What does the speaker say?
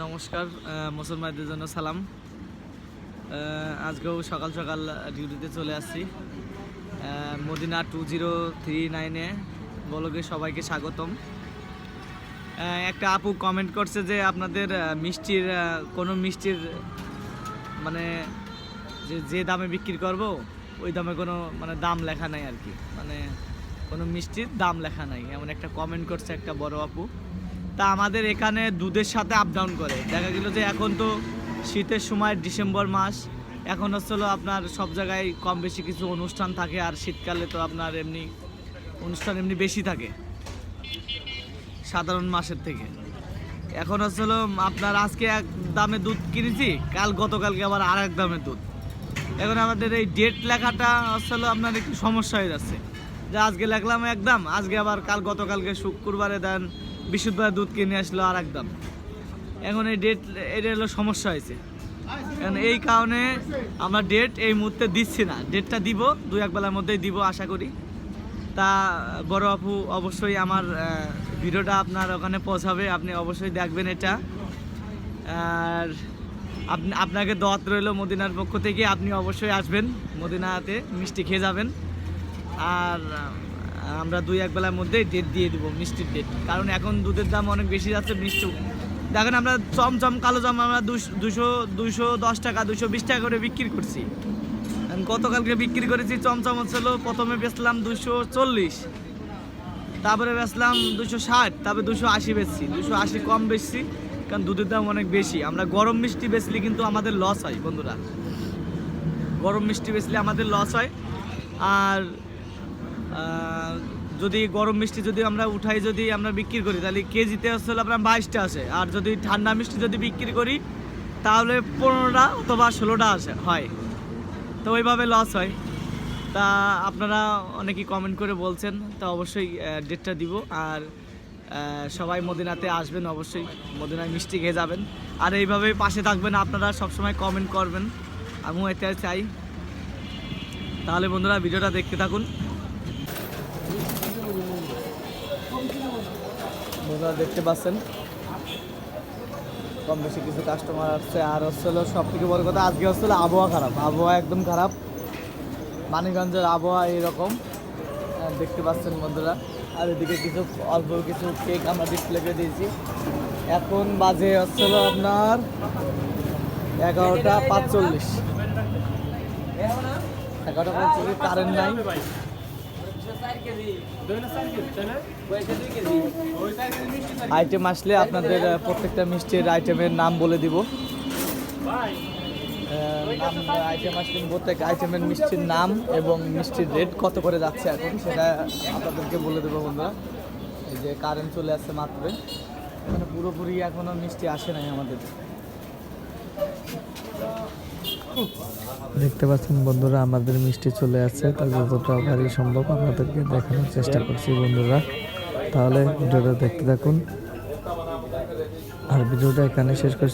নমস্কার মুসলমানদের জন্য সালাম। আজকেও সকাল সকাল ডিউটিতে চলে আসছি। মদিনা টু জিরো থ্রি নাইনে বলকে সবাইকে স্বাগতম। একটা আপু কমেন্ট করছে যে আপনাদের মিষ্টির কোনো মিষ্টির মানে যে যে দামে বিক্রি করব, ওই দামে কোনো মানে দাম লেখা নাই আর কি। মানে কোনো মিষ্টির দাম লেখা নাই। এমন একটা কমেন্ট করছে একটা বড় আপু। তা আমাদের এখানে দুধের সাথে আপ ডাউন করে। দেখা গেল যে এখন তো শীতের সময় ডিসেম্বর মাস, এখন হচ্ছে আপনার সব জায়গায় কম বেশি কিছু অনুষ্ঠান থাকে আর শীতকালে তো আপনার এমনি, অনুষ্ঠান এমনি বেশি থাকে। সাধারণ মাসের থেকে। এখন হচ্ছে আপনার আজকে এক দামে দুধ কিনেছি, কাল গতকালকে আবার আর এক দামে দুধ। এখন আমাদের এই ডেট লেখাটা হচ্ছে আপনার একটু সমস্যা হয়ে যাচ্ছে। যে আজকে লেখলাম এক দাম, আজকে আবার কাল গতকালকে শুক্রবারে দেন বৃহস্পতিবার দুধ কিনে আসলো আর এক দাম এখন এই ডেট এটা হলো সমস্যা হয়েছে। কারণ এই কারণে আমরা ডেট এই মুহূর্তে দিচ্ছি না। ডেটটা দিব দু এক বেলার মধ্যেই দিব, আশা করি। তা, বড় আপু, অবশ্যই আমার ভিডিওটা আপনার ওখানে পৌঁছাবে। আপনি অবশ্যই দেখবেন এটা। আর আপনি, আপনাকে দোয়াত রইল মদিনার পক্ষ থেকে। আপনি অবশ্যই আসবেন। মদিনাতে মিষ্টি খেয়ে যাবেন। আর আমরা দুই এক বেলার মধ্যেই ডেট দিয়ে দেবো, মিষ্টির ডেট কারণ এখন দুধের দাম অনেক বেশি যাচ্ছে মিষ্টি। দেখেন আমরা চমচম, কালো জাম আমরা দুশ- দুশো দুশো টাকা দুশো বিশ টাকা করে বিক্রি করছি। গতকালকে বিক্রি করেছি, চমচম হচ্ছিল প্রথমে বেচলাম দুশো চল্লিশ, তারপরে বেচলাম দুশো ষাট, তারপরে দুশো আশি বেচছি। দুশো আশি কম বেচছি, কারণ দুধের দাম অনেক বেশি। আমরা গরম মিষ্টি বেচলে কিন্তু আমাদের লস হয় বন্ধুরা। গরম মিষ্টি বেচলে আমাদের লস হয়। আর যদি গরম মিষ্টি যদি আমরা উঠাই যদি আমরা বিক্রি করি, তাহলে কেজিতে আসলে আপনার বাইশটা আসে। আর যদি ঠান্ডা মিষ্টি যদি বিক্রি করি, তাহলে পনেরোটা অথবা ষোলোটা আসে, হয়। তো ওইভাবে লস হয়। তা আপনারা অনেকেই কমেন্ট করে বলছেন, তা অবশ্যই ডেটটা দিব। আর সবাই মদিনাতে আসবেন অবশ্যই, মদিনায় মিষ্টি খেয়ে যাবেন। আর এইভাবেই পাশে থাকবেন, আপনারা সবসময় কমেন্ট করবেন। আমিও এটা চাই। তাহলে বন্ধুরা, ভিডিওটা দেখতে থাকুন। বন্ধুরা দেখতে পাচ্ছেন। কম বেশি কিছু কাস্টমার আসছে। আর হচ্ছে হলো সব থেকে বড় কথা, আজকে হচ্ছে হলো আবহাওয়া খারাপ। আবহাওয়া একদম খারাপ। মানিকগঞ্জের আবহাওয়া এইরকম দেখতে পাচ্ছেন বন্ধুরা। আর এদিকে কিছু, অল্প কিছু কেক আমরা ডিসপ্লে করে দিয়েছি। এখন বাজে হচ্ছে হলো আপনার এগারোটা পাঁচচল্লিশ। এগারোটা পাঁচচল্লিশ কারেন্ট নাই। আইটেম আসলে আপনাদের প্রত্যেকটা মিষ্টির আইটেমের নাম বলে দিব। আইটেম আসলে প্রত্যেক আইটেমের মিষ্টির নাম এবং মিষ্টির রেট কত করে যাচ্ছে এখন সেটা আপনাদেরকে বলে দেবো বন্ধুরা। এই যে কারেন্ট চলে আসছে মাত্র। মানে পুরোপুরি এখনও মিষ্টি আসে নাই আমাদের। দেখতে পাচ্ছেন বন্ধুরা, আমাদের মিষ্টি চলে আসছে। তার যতটা ভারী সম্ভব আপনাদেরকে দেখানোর চেষ্টা করছি বন্ধুরা। তাহলে ভিডিওটা দেখতে থাকুন। আর ভিডিওটা এখানে শেষ করছি।